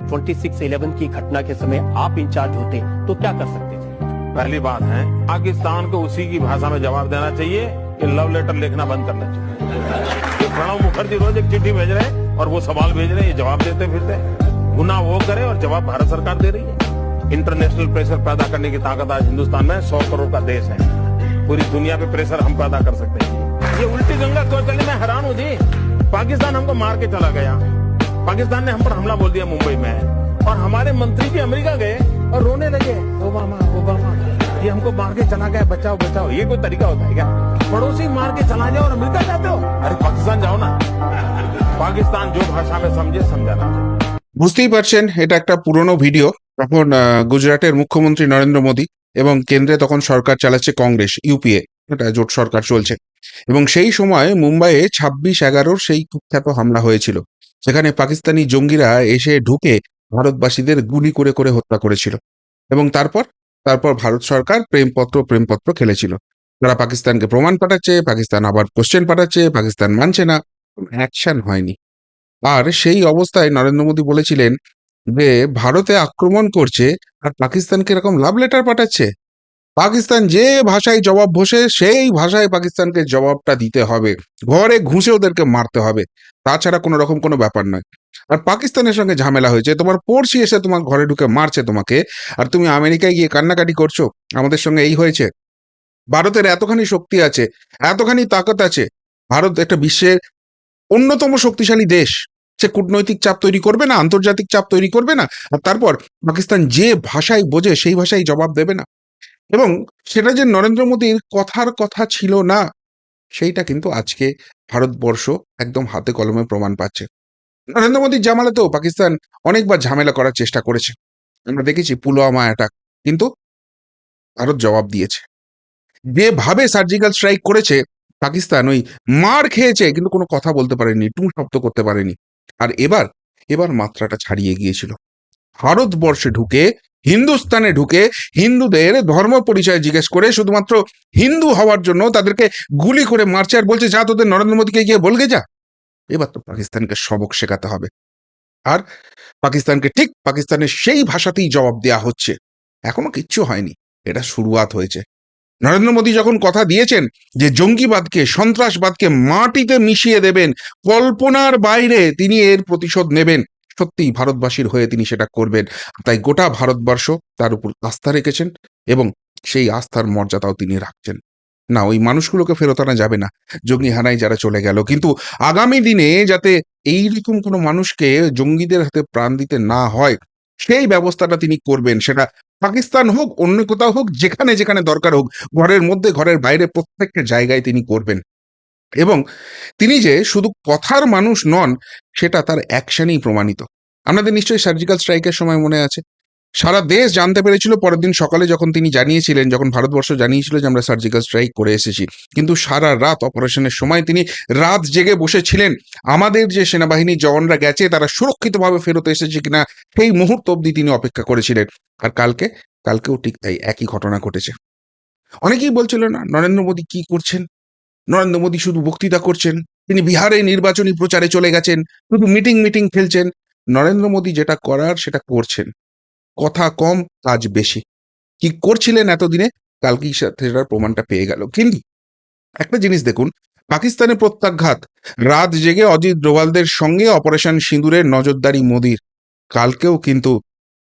2611 की घटना के समय आप इंचार्ज होते तो क्या कर सकते थे? पहली बात है, पाकिस्तान को उसी की भाषा में जवाब देना चाहिए कि लव लेटर लिखना बंद करना चाहिए। प्रणब मुखर्जी रोज एक चिट्ठी भेज रहे हैं और वो सवाल भेज रहे हैं जवाब देते फिरते गुना वो करे और जवाब भारत सरकार दे रही है। इंटरनेशनल प्रेशर पैदा करने की ताकत आज हिंदुस्तान में सौ करोड़ का देश है। पूरी दुनिया पे प्रेशर हम पैदा कर सकते हैं। ये उल्टी गंगा चली मैं हैरान हूँ जी। पाकिस्तान हमको मार के चला गया। पाकिस्तान ने हम पर हमला बोल दिया मुंबई में और हमारे मंत्री भी अमेरिका गए और रोने लगे ओबामा ओबामा ये हमको मार के चला गया बचाओ बचाओ ये कोई तरीका होता है क्या पड़ोसी मार के चला जाओ और अमेरिका जाते हो अरे पाकिस्तान जाओ ना पाकिस्तान जो भाषा में समझे समझाना चाहिए বুঝতেই পারছেন এটা একটা পুরনো ভিডিও তখন আহ, গুজরাটের মুখ্যমন্ত্রী নরেন্দ্র মোদী এবং কেন্দ্রে তখন সরকার চালাচ্ছে কংগ্রেস ইউপিএ এটা জোট সরকার চলছে এবং সেই সময় মুম্বাইয়ে ছাব্বিশ এগারোর সেই কুখ্যাত হামলা হয়েছিল সেখানে পাকিস্তানি জঙ্গিরা এসে ঢুকে ভারতবাসীদের গুলি করে করে হত্যা করেছিল এবং তারপর তারপর ভারত সরকার প্রেমপত্র প্রেমপত্র খেলেছিল। তারা পাকিস্তানকে প্রমাণ পাঠাচ্ছে, পাকিস্তান আবার কোশ্চেন পাঠাচ্ছে, পাকিস্তান মানছে না অ্যাকশন হয়নি। আর সেই অবস্থায় নরেন্দ্র মোদী বলেছিলেন যে, ভারতে আক্রমণ করছে আর পাকিস্তানকে এরকম লাভ লেটার পাঠাচ্ছে। পাকিস্তান যে ভাষায় জবাব বসে, সেই ভাষায় পাকিস্তানকে জবাবটা দিতে হবে। ঘরে ঘুষে ওদেরকে মারতে হবে। তাছাড়া কোনো রকম কোনো ব্যাপার নয়। আর পাকিস্তানের সঙ্গে ঝামেলা হয়েছে। তোমার পড়শি এসে তোমার ঘরে ঢুকে মারছে তোমাকে। আর তুমি আমেরিকায় গিয়ে কান্নাকাটি করছ? আমাদের সঙ্গে এই হয়েছে। ভারতের এতখানি শক্তি আছে, এতখানি তাকত আছে। ভারত একটা বিশ্বের অন্যতম শক্তিশালী দেশ। সে কূটনৈতিক চাপ তৈরি করবে না, আন্তর্জাতিক চাপ তৈরি করবে না। আর তারপর পাকিস্তান যে ভাষায় বোঝে, সেই ভাষায় জবাব দেবে না। এবং সেটা যে নরেন্দ্র মোদীর কথার কথা ছিল না, সেইটা কিন্তু আজকে ভারতবর্ষ একদম হাতে কলমে প্রমাণ পাচ্ছে। নরেন্দ্র মোদীর জামালাতেও পাকিস্তান অনেকবার ঝামেলা করার চেষ্টা করেছে। আমরা দেখেছি পুলওয়ামা অ্যাটাক কিন্তু ভারত জবাব দিয়েছে। যেভাবে সার্জিক্যাল স্ট্রাইক করেছে, পাকিস্তান ওই মার খেয়েছে, কিন্তু কোনো কথা বলতে পারেনি, টু শব্দ করতে পারেনি। আর এবার এবার মাত্রাটা ছাড়িয়ে গিয়েছিল। ভারতবর্ষে ঢুকে হিন্দুস্তানে ঢুকে হিন্দুদের ধর্ম পরিচয় জিজ্ঞেস করে শুধুমাত্র হিন্দু হওয়ার জন্য তাদেরকে গুলি করে মারছে আর বলছে, যা তোদের নরেন্দ্র মোদীকে গিয়ে বলগে যা। এবার তো পাকিস্তানকে সবক শেখাতে হবে। আর পাকিস্তানকে ঠিক পাকিস্তানের সেই ভাষাতেই জবাব দেওয়া হচ্ছে। এখনও কিচ্ছু হয়নি। এটা শুরুয়াত হয়েছে। নরেন্দ্র মোদী যখন কথা দিয়েছেন যে জঙ্গিবাদকে, সন্ত্রাসবাদকে মাটিতে মিশিয়ে দেবেন, কল্পনার বাইরে তিনি এর প্রতিশোধ নেবেন। সত্যিই ভারতবাসীর হয়ে তিনি সেটা করবেন। তাই গোটা ভারতবর্ষ তার উপর আস্থা রেখেছেন এবং সেই আস্থার মর্যাদাও তিনি রাখছেন। না, ওই মানুষগুলোকে ফেরত আনা যাবে না। জঙ্গি হানায় যারা চলে গেল। কিন্তু আগামী দিনে যাতে এইরকম কোনো মানুষকে জঙ্গিদের হাতে প্রাণ দিতে না হয়, সেই ব্যবস্থাটা তিনি করবেন। সেটা পাকিস্তান হোক, অন্য কোথাও হোক, যেখানে যেখানে দরকার হোক, ঘরের মধ্যে, ঘরের বাইরে প্রত্যেকটা জায়গায় তিনি করবেন। এবং তিনি যে শুধু কথার মানুষ নন, সেটা তার অ্যাকশনেই প্রমাণিত। আপনাদের নিশ্চয়ই সার্জিক্যাল স্ট্রাইকের সময় মনে আছে। সারা দেশ জানতে পেরেছিল পরের দিন সকালে যখন তিনি জানিয়েছিলেন, যখন ভারতবর্ষ জানিয়েছিল যে আমরা সার্জিক্যাল স্ট্রাইক করে এসেছি। কিন্তু সারা রাত অপারেশনের সময় তিনি রাত জেগে বসেছিলেন। আমাদের যে সেনাবাহিনীর জওয়ানরা গেছে, তারা সুরক্ষিতভাবে ফেরত এসেছে কিনা, সেই মুহূর্ত অবধি তিনি অপেক্ষা করেছিলেন। আর কালকে, কালকেও ঠিক তাই একই ঘটনা ঘটেছে। অনেকেই বলছিল, না, নরেন্দ্র মোদী কি করছেন? নরেন্দ্র মোদী শুধু বক্তৃতা করছেন, তিনি বিহারে নির্বাচনী প্রচারে চলে গেছেন, শুধু মিটিং মিটিং খেলছেন। নরেন্দ্র মোদী যেটা করার সেটা করছেন। কথা কম, কাজ বেশি। কি করছিলেন এতদিনে, কালকেই সেটার প্রমাণটা পেয়ে গেল। কিন্তু একটা জিনিস দেখুন পাকিস্তানের প্রত্যাঘাত, রাত জেগে অজিত ডোভালদের সঙ্গে অপারেশন সিঁদুরের নজরদারি মোদির। কালকেও কিন্তু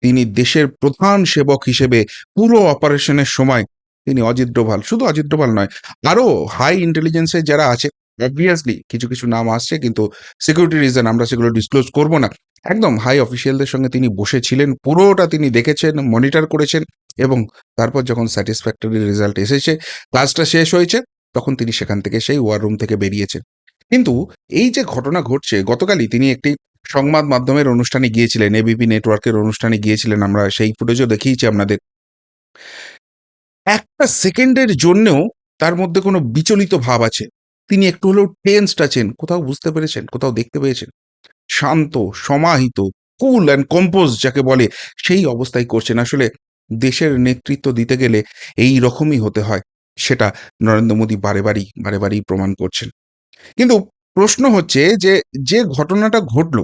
তিনি দেশের প্রধান সেবক হিসেবে পুরো অপারেশনের সময় তিনি অজিত ডোভাল। শুধু অজিত ডোভাল নয় আরও হাই ইন্টেলিজেন্সের যারা আছে অবভিয়াসলি কিছু কিছু নাম আসছে, কিন্তু সিকিউরিটি রিজন আমরা সেগুলো ডিসক্লোজ করব না। একদম হাই অফিসিয়ালদের সঙ্গে তিনি বসেছিলেন, পুরোটা তিনি দেখেছেন মনিটর করেছেন, এবং তারপর যখন স্যাটিসফ্যাক্টরি রেজাল্ট এসেছে কাজটা শেষ হয়েছে, তখন তিনি সেখান থেকে সেই ওয়ার রুম থেকে বেরিয়েছেন। কিন্তু এই যে ঘটনা ঘটছে, গতকালই তিনি একটি সংবাদ মাধ্যমের অনুষ্ঠানে গিয়েছিলেন এবিপি নেটওয়ার্কের অনুষ্ঠানে গিয়েছিলেন, আমরা সেই ফুটেজও দেখিয়েছি আপনাদের। একটা সেকেন্ডের জন্যেও তার মধ্যে কোনো বিচলিত ভাব আছে। তিনি একটু হলেও টেন্সড আছেন, কোথাও বুঝতে পেরেছেন, কোথাও দেখতে পেয়েছেন। শান্ত, সমাহিত কুল অ্যান্ড কম্পোজ যাকে বলে, সেই অবস্থায় করছেন। আসলে দেশের নেতৃত্ব দিতে গেলে এই রকমই হতে হয়, সেটা নরেন্দ্র মোদী বারে বারেই বারে বারেই প্রমাণ করছেন। কিন্তু প্রশ্ন হচ্ছে যে যে ঘটনাটা ঘটলো,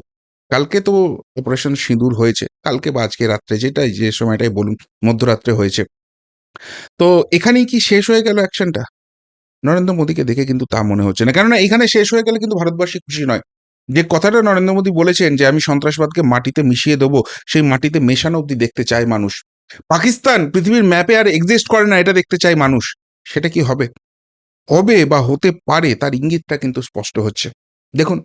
কালকে তো অপারেশন সিঁদুর হয়েছে, কালকে বা আজকে রাত্রে যেটাই, যে সময়টাই বলুন, মধ্যরাত্রে হয়েছে তো এখানেই কি শেষ হয়ে গেল অ্যাকশনটা? নরেন্দ্র মোদীকে দেখে কিন্তু তা মনে হচ্ছে না। কেননা এখানে শেষ হয়ে গেলে কিন্তু ভারতবাসী খুশি নয়। যে কথাটা নরেন্দ্র মোদী বলেছেন যে, আমি সন্ত্রাসবাদকে মাটিতে মিশিয়ে দেবো, সেই মাটিতে মেশানো অব্দি দেখতে চায় মানুষ। পাকিস্তান পৃথিবীর ম্যাপে আর এক্সিস্ট করে না, এটা দেখতে চায় মানুষ। সেটা কি হবে? হবে বা হতে পারে তার ইঙ্গিতটা কিন্তু স্পষ্ট হচ্ছে। দেখুন,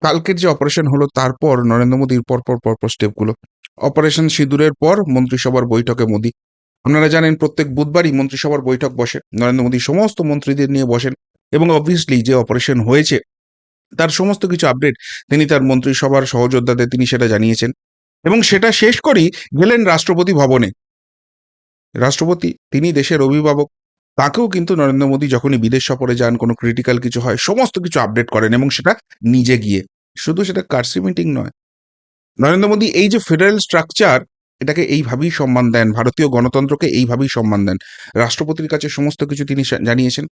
কালকের যে অপারেশন হলো, তারপর নরেন্দ্র মোদীর পরপর পরপর পর পর স্টেপগুলো অপারেশন সিঁদুরের পর মন্ত্রিসভার বৈঠকে মোদী আপনারা জানেন প্রত্যেক বুধবারই মন্ত্রিসভার বৈঠক বসে। নরেন্দ্র মোদী সমস্ত মন্ত্রীদের নিয়ে বসেন এবং অবভিয়াসলি যে অপারেশন হয়েছে, তার সমস্ত কিছু আপডেট তিনি তার মন্ত্রিসভার সহযোদ্ধাদের তিনি সেটা জানিয়েছেন। এবং সেটা শেষ করেই গেলেন রাষ্ট্রপতি ভবনে। রাষ্ট্রপতি তিনি দেশের অভিভাবক, তাকেও কিন্তু নরেন্দ্র মোদী যখনই বিদেশ সফরে যান, কোনো ক্রিটিক্যাল কিছু হয়, সমস্ত কিছু আপডেট করেন এবং সেটা নিজে গিয়ে। শুধু সেটা কার্সি মিটিং নয়। নরেন্দ্র মোদী এই যে ফেডারেল স্ট্রাকচার এটাকে এইভাবেই সম্মান দেন, ভারতীয় গণতন্ত্রকে এইভাবেই সম্মান দেন। রাষ্ট্রপতির কাছে সমস্ত কিছু তিনি জানিয়েছেন।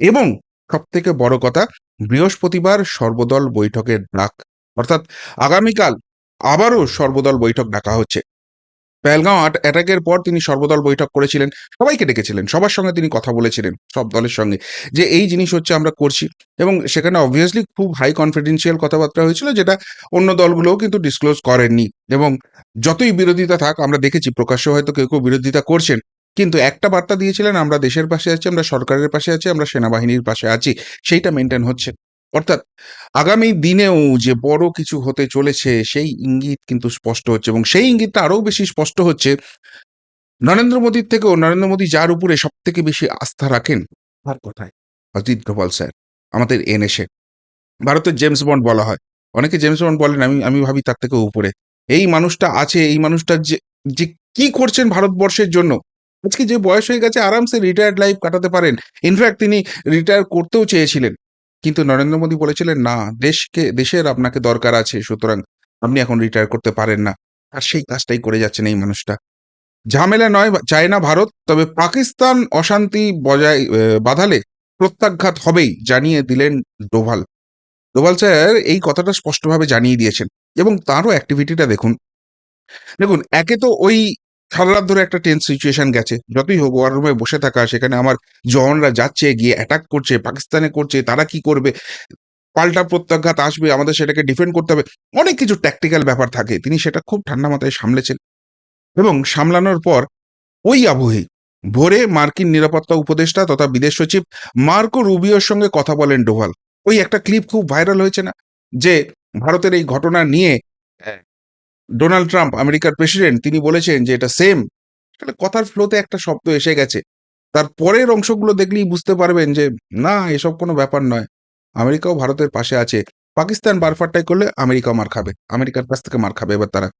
এবং সব থেকে বড় কথা, বৃহস্পতিবার সর্বদল বৈঠকের ডাক। অর্থাৎ আগামীকাল আবারও সর্বদল বৈঠক ডাকা হচ্ছে। পেলগাঁও অ্যাটাকের পর তিনি সর্বদল বৈঠক করেছিলেন। সবাইকে ডেকেছিলেন, সবার সঙ্গে তিনি কথা বলেছিলেন, সব দলের সঙ্গে। যে এই জিনিস হচ্ছে আমরা করছি। এবং সেখানে অবভিয়াসলি খুব হাই কনফিডেন্সিয়াল কথাবার্তা হয়েছিল, যেটা অন্য দলগুলোও কিন্তু ডিসক্লোজ করেননি। এবং যতই বিরোধিতা থাক, আমরা দেখেছি প্রকাশ্য হয়তো কেউ কেউ বিরোধিতা করছেন। কিন্তু একটা বার্তা দিয়েছিলেন, আমরা দেশের পাশে আছি, আমরা সরকারের পাশে আছি, আমরা সেনাবাহিনীর পাশে আছি। সেইটা মেনটেন হচ্ছে। অর্থাৎ আগামী দিনেও যে বড় কিছু হতে চলেছে সেই ইঙ্গিত কিন্তু স্পষ্ট হচ্ছে এবং সেই ইঙ্গিতটা আরও বেশি স্পষ্ট হচ্ছে নরেন্দ্র মোদীর থেকেও। নরেন্দ্র মোদী যার উপরে সব থেকে বেশি আস্থা রাখেন তার কথায়? অজিত ডোভাল স্যার আমাদের এনএসএ। ভারতের জেমস বন্ড বলা হয়। অনেকে জেমস বন্ড বলেন আমি আমি ভাবি তার থেকে উপরে। এই মানুষটা আছে এই মানুষটা যে যে কি করছেন ভারতবর্ষের জন্য? আজকে যে বয়স হয়ে গেছে আরামসে রিটায়ার্ড লাইফ কাটাতে পারেন। ইনফ্যাক্ট তিনি রিটায়ার করতেও চেয়েছিলেন। কিন্তু নরেন্দ্র মোদী বলেছিলেন, না, দেশকে, দেশের আপনাকে দরকার আছে, সুতরাং আপনি এখন রিটায়ার করতে পারেন না। আর সেই কাজটাই করে যাচ্ছেন এই মানুষটা। ঝামেলা নয়, চায় না ভারত, তবে পাকিস্তান অশান্তি বজায় বাঁধালে প্রত্যাঘাত হবেই, জানিয়ে দিলেন ডোভাল। ডোভাল স্যার এই কথাটা স্পষ্টভাবে জানিয়ে দিয়েছেন এবং তারও অ্যাক্টিভিটিটা দেখুন। দেখুন, একে তো ওই সারা রাত ধরে একটা টেন্স সিচুয়েশন গেছে। যতই হোক ওয়ার রুমে বসে থাকা, সেখানে আমার জওয়ানরা যাচ্ছে, গিয়ে অ্যাটাক করছে, পাকিস্তানে করছে, তারা কি করবে? পাল্টা প্রত্যাঘাত আসবে, আমাদের সেটাকে ডিফেন্ড করতে হবে। অনেক কিছু ট্যাকটিক্যাল ব্যাপার থাকে। তিনি সেটা খুব ঠান্ডা মাথায় সামলেছেন। এবং সামলানোর পর ওই আবহে ভোরে মার্কিন নিরাপত্তা উপদেষ্টা তথা বিদেশ সচিব মার্কো রুবিওর সঙ্গে কথা বলেন ডোভাল। ওই একটা ক্লিপ খুব ভাইরাল হয়েছে না? যে ভারতের এই ঘটনা নিয়ে ডোনাল্ড ট্রাম্প, আমেরিকার প্রেসিডেন্ট, তিনি বলেছেন যে এটা সেম আসলে কথার ফ্লোতে একটা শব্দ এসে গেছে। তার পরের অংশগুলো দেখলেই বুঝতে পারবেন যে, না, এসব কোনো ব্যাপার নয়। আমেরিকাও ভারতের পাশে আছে। পাকিস্তান বারফারটাই করলে আমেরিকাও মার খাবে। আমেরিকার কাছ থেকে মার খাবে এবার তারা।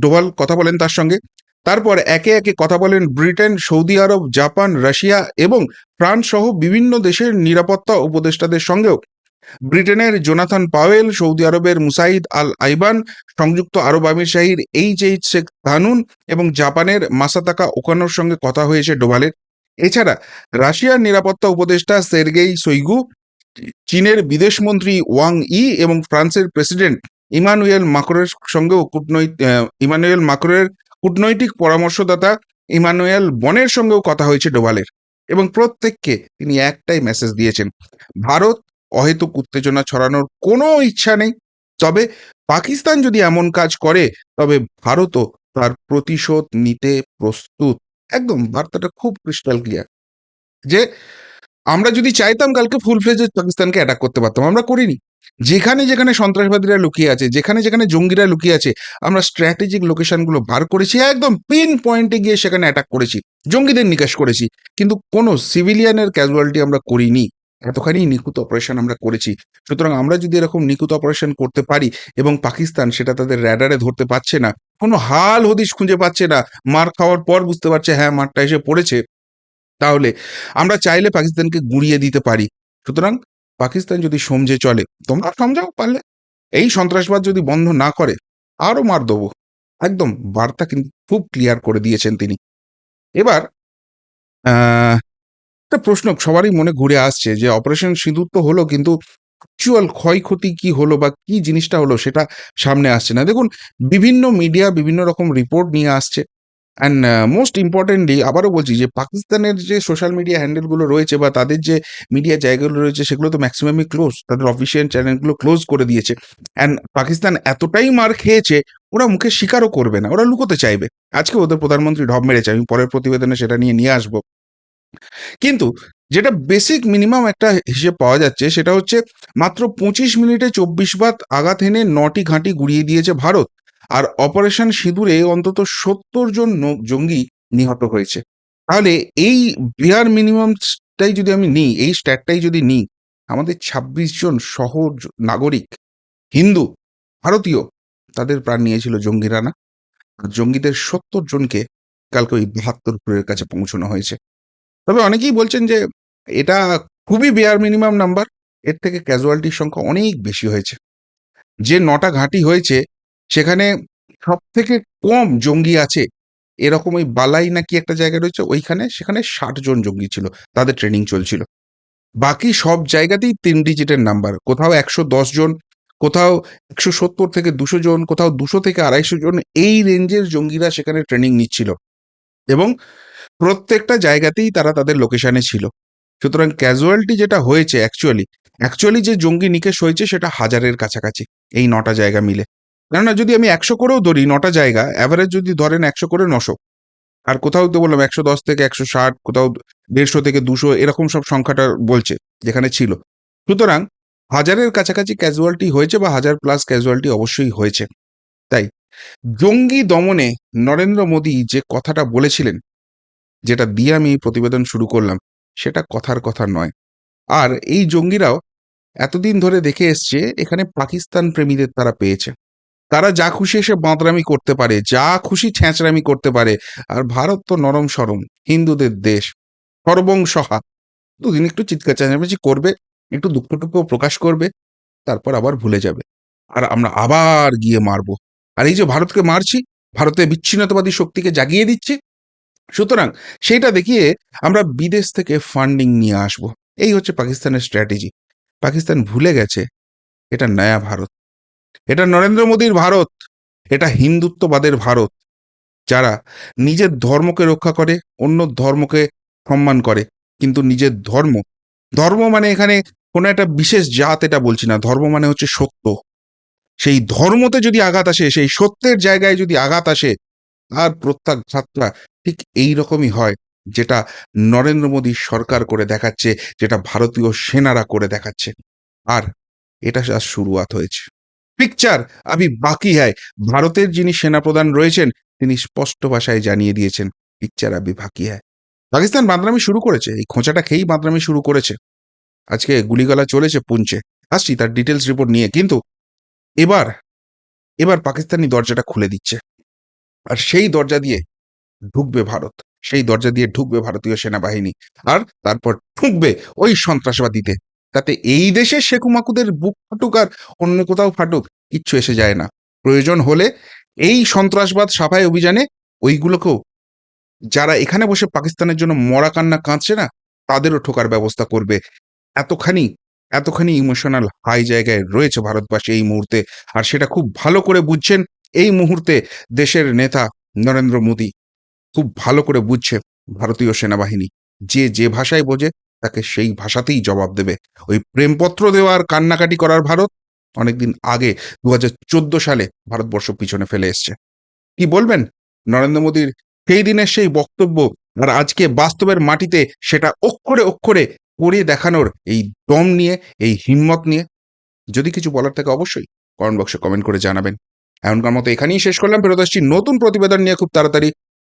ডোভাল কথা বলেন তার সঙ্গে। তারপর একে একে কথা বলেন Britain, Saudi Arab, Japan, Russia এবং ফ্রান্স সহ বিভিন্ন দেশের নিরাপত্তা উপদেষ্টাদের সঙ্গেও। ব্রিটেনের জোনাথন পাওয়েল, সৌদি আরবের মুসাইদ আল আইবান, সংযুক্ত আরব আমির শাহীর এইচ এইচ শেখ তানুন এবং জাপানের মাসাতাকা ওকানোর সঙ্গে কথা হয়েছে ডোভালের। এছাড়া রাশিয়ার নিরাপত্তা উপদেষ্টা সের্গেই সৈগু, চীনের বিদেশমন্ত্রী ওয়াং ই এবং ফ্রান্সের প্রেসিডেন্ট ইমানুয়েল মাকরের সঙ্গেও কূটনৈতিক ইমানুয়েল মাকরের কূটনৈতিক পরামর্শদাতা ইমানুয়েল বনের সঙ্গেও কথা হয়েছে ডোভালের এবং প্রত্যেককে তিনি একটাই মেসেজ দিয়েছেন, ভারত অহেতুক উত্তেজনা ছড়ানোর কোনো ইচ্ছা নেই। তবে পাকিস্তান যদি এমন কাজ করে, তবে ভারতও তার প্রতিশোধ নিতে প্রস্তুত। একদম, বার্তাটা খুব ক্রিস্টাল ক্লিয়ার যে আমরা যদি চাইতাম কালকে ফুল ফ্লেজে পাকিস্তানকে অ্যাটাক করতে পারতাম, আমরা করিনি। যেখানে যেখানে সন্ত্রাসবাদীরা লুকিয়ে আছে, যেখানে যেখানে জঙ্গিরা লুকিয়ে আছে, আমরা স্ট্র্যাটেজিক লোকেশনগুলো বার করেছি, একদম পিন পয়েন্টে গিয়ে সেখানে অ্যাটাক করেছি। জঙ্গিদের নিকাশ করেছি। কিন্তু কোনো সিভিলিয়ানের ক্যাজুয়ালিটি আমরা করিনি। এতখানি নিখুঁত অপারেশন আমরা করেছি। সুতরাং আমরা যদি এরকম নিখুঁত অপারেশন করতে পারি এবং পাকিস্তান সেটা তাদের র্যাডারে ধরতে পারছে না, কোনো হাল হদিশ খুঁজে পাচ্ছে না, মার খাওয়ার পর বুঝতে পারছে হ্যাঁ মারটা এসে পড়েছে, তাহলে আমরা চাইলে পাকিস্তানকে গুঁড়িয়ে দিতে পারি। সুতরাং পাকিস্তান যদি সমঝে চলে, তোমরা সমঝাও পারলে। এই সন্ত্রাসবাদ যদি বন্ধ না করে আরও মার দেবো। একদম বার্তা কিন্তু খুব ক্লিয়ার করে দিয়েছেন তিনি। এবার একটা প্রশ্ন সবারই মনে ঘুরে আসছে যে অপারেশন সিঁদুর তো হলো, কিন্তু অ্যাকচুয়াল ক্ষয়ক্ষতি কি হলো বা কি জিনিসটা হলো সেটা সামনে আসছে না। দেখুন, বিভিন্ন মিডিয়া বিভিন্ন রকম রিপোর্ট নিয়ে আসছে। অ্যান্ড মোস্ট ইম্পর্টেন্টলি আবারও বলছি যে পাকিস্তানের যে সোশ্যাল মিডিয়া হ্যান্ডেলগুলো রয়েছে বা তাদের যে মিডিয়া জায়গাগুলো রয়েছে, সেগুলো তো ম্যাক্সিমামই ক্লোজ তাদের অফিসিয়াল চ্যানেলগুলো ক্লোজ করে দিয়েছে। অ্যান্ড পাকিস্তান এতটাই মার খেয়েছে, ওরা মুখে স্বীকারও করবে না, ওরা লুকোতে চাইবে। আজকে ওদের প্রধানমন্ত্রী ঢপ মেরেছে, আমি পরের প্রতিবেদনে সেটা নিয়ে নিয়ে আসব। কিন্তু যেটা বেসিক মিনিমাম একটা হিসেব পাওয়া যাচ্ছে সেটা হচ্ছে মাত্র পঁচিশ মিনিটে চব্বিশ বাত আঘাত এনে নটি ঘাঁটি গুড়িয়ে দিয়েছে ভারত। আর অপারেশন সিঁদুরে অন্তত সত্তর জন জঙ্গি নিহত হয়েছে। তাহলে এই বিয়ার মিনিমামটাই যদি আমি নিই, এই স্ট্যাটটাই যদি নিই, আমাদের ছাব্বিশ জন শহর নাগরিক, হিন্দু, ভারতীয়, তাদের প্রাণ নিয়েছিল জঙ্গিরা না জঙ্গিদের সত্তর জনকে কালকে ওই বাহাত্তরপুরের কাছে পৌঁছানো হয়েছে। তবে অনেকেই বলছেন যে এটা খুবই বেয়ার মিনিমাম নাম্বার এর থেকে ক্যাজুয়ালিটির সংখ্যা অনেক বেশি হয়েছে। যে নটা ঘাঁটি হয়েছে, সেখানে সব থেকে কম জঙ্গি আছে, এরকম ওই বালাই নাকি একটা জায়গা রয়েছে, ওইখানে সেখানে ষাট জন জঙ্গি ছিল, তাদের ট্রেনিং চলছিল। বাকি সব জায়গাতেই তিন ডিজিটের নাম্বার কোথাও একশো দশ জন, কোথাও একশো সত্তর থেকে দুশো জন, কোথাও দুশো থেকে আড়াইশো জন, এই রেঞ্জের জঙ্গিরা সেখানে ট্রেনিং নিচ্ছিল। এবং প্রত্যেকটা জায়গাতেই তারা তাদের লোকেশনে ছিল। সুতরাং ক্যাজুয়ালিটি যেটা হয়েছে অ্যাকচুয়ালি অ্যাকচুয়ালি যে জঙ্গি নিকেশ হয়েছে সেটা হাজারের কাছাকাছি এই নটা জায়গা মিলে। কেননা যদি আমি একশো করেও ধরি নটা জায়গা অ্যাভারেজ যদি ধরেন একশো করে নশো, আর কোথাও তো বললাম একশো দশ থেকে একশো ষাট, কোথাও দেড়শো থেকে দুশো, এরকম সব সংখ্যাটা বলছে, যেখানে ছিল। সুতরাং হাজারের কাছাকাছি ক্যাজুয়ালিটি হয়েছে বা হাজার প্লাস ক্যাজুয়ালিটি অবশ্যই হয়েছে। তাই জঙ্গি দমনে নরেন্দ্র মোদী যে কথাটা বলেছিলেন যেটা দিয়ে আমি এই প্রতিবেদন শুরু করলাম, সেটা কথার কথা নয়। আর এই জঙ্গিরাও এতদিন ধরে দেখে এসছে, এখানে পাকিস্তান প্রেমীদের তারা পেয়েছে। তারা যা খুশি এসে বাঁদরামি করতে পারে, যা খুশি ছ্যাঁচড়ামি করতে পারে। আর ভারত তো নরম সরম, হিন্দুদের দেশ, সর্বংসহা। দুদিন একটু চিৎকার চেঁচামেচি করবে, একটু দুঃখটুকু প্রকাশ করবে, তারপর আবার ভুলে যাবে। আর আমরা আবার গিয়ে মারবো। আর এই যে ভারতকে মারছি, ভারতের বিচ্ছিন্নতাবাদী শক্তিকে জাগিয়ে দিচ্ছি সুতরাং সেইটা দেখিয়ে আমরা বিদেশ থেকে ফান্ডিং নিয়ে আসব। এই হচ্ছে পাকিস্তানের স্ট্র্যাটেজি পাকিস্তান ভুলে গেছে, এটা নয়া ভারত। এটা নরেন্দ্র মোদীর ভারত, এটা হিন্দুত্ববাদের ভারত, যারা নিজের ধর্মকে রক্ষা করে, অন্য ধর্মকে সম্মান করে। কিন্তু নিজের ধর্ম ধর্ম মানে এখানে কোনো একটা বিশেষ জাত এটা বলছি না, ধর্ম মানে হচ্ছে সত্য। সেই ধর্মতে যদি আঘাত আসে, সেই সত্যের জায়গায় যদি আঘাত আসে আর প্রত্যাঘাতটা ঠিক এই রকমই হয় যেটা নরেন্দ্র মোদী সরকার করে দেখাচ্ছে, যেটা ভারতীয় সেনারা করে দেখাচ্ছে। আর এটা শুরুয়াত হয়েছে। পিকচার আমি বাকি হ্যায় ভারতের যিনি সেনাপ্রধান রয়েছেন, তিনি স্পষ্ট ভাষায় জানিয়ে দিয়েছেন পিকচার আবি বাকি হ্যায় পাকিস্তান বাঁদরামি শুরু করেছে, এই খোঁচাটা খেয়েই বাঁদরামি শুরু করেছে। আজকে গুলিগালা চলেছে পুঞ্চে। আসছি তার ডিটেলস রিপোর্ট নিয়ে, কিন্তু এবার এবার পাকিস্তানি দরজাটা খুলে দিচ্ছে। আর সেই দরজা দিয়ে ঢুকবে ভারত। সেই দরজা দিয়ে ঢুকবে ভারতীয় সেনাবাহিনী আর তারপর ঢুকবে ওই সন্ত্রাসবাদীতে। তাতে এই দেশে শেকুমাকুদের বুক ফাটুক আর অন্য কোথাও ফাটুক, কিচ্ছু এসে যায় না। প্রয়োজন হলে এই সন্ত্রাসবাদ সাফাই অভিযানে ওইগুলোকেও যারা এখানে বসে পাকিস্তানের জন্য মরা কান্না কাঁদছে না, তাদেরও ঠোকার ব্যবস্থা করবে। এতখানি এতখানি ইমোশনাল হাই জায়গায় রয়েছে ভারতবাসী এই মুহূর্তে। আর সেটা খুব ভালো করে বুঝছেন এই মুহূর্তে দেশের নেতা নরেন্দ্র মোদী। খুব ভালো করে বুঝছে ভারতীয় সেনাবাহিনী। যে যে ভাষায় বোঝে, তাকে সেই ভাষাতেই জবাব দেবে। ওই প্রেমপত্র দেওয়ার কান্নাকাটি করার ভারত অনেকদিন আগে দু হাজার চোদ্দ সালে ভারতবর্ষ পিছনে ফেলে এসছে। কি বলবেন? নরেন্দ্র মোদীর সেই দিনের সেই বক্তব্য আর আজকে বাস্তবের মাটিতে সেটা অক্ষরে অক্ষরে করে দেখানোর এই দম নিয়ে, এই হিম্মত নিয়ে? যদি কিছু বলার থাকে অবশ্যই কমেন্ট বক্সে কমেন্ট করে জানাবেন। এমনকার মতো এখানেই শেষ করলাম। ফেরত আসছি নতুন প্রতিবেদন নিয়ে খুব তাড়াতাড়ি।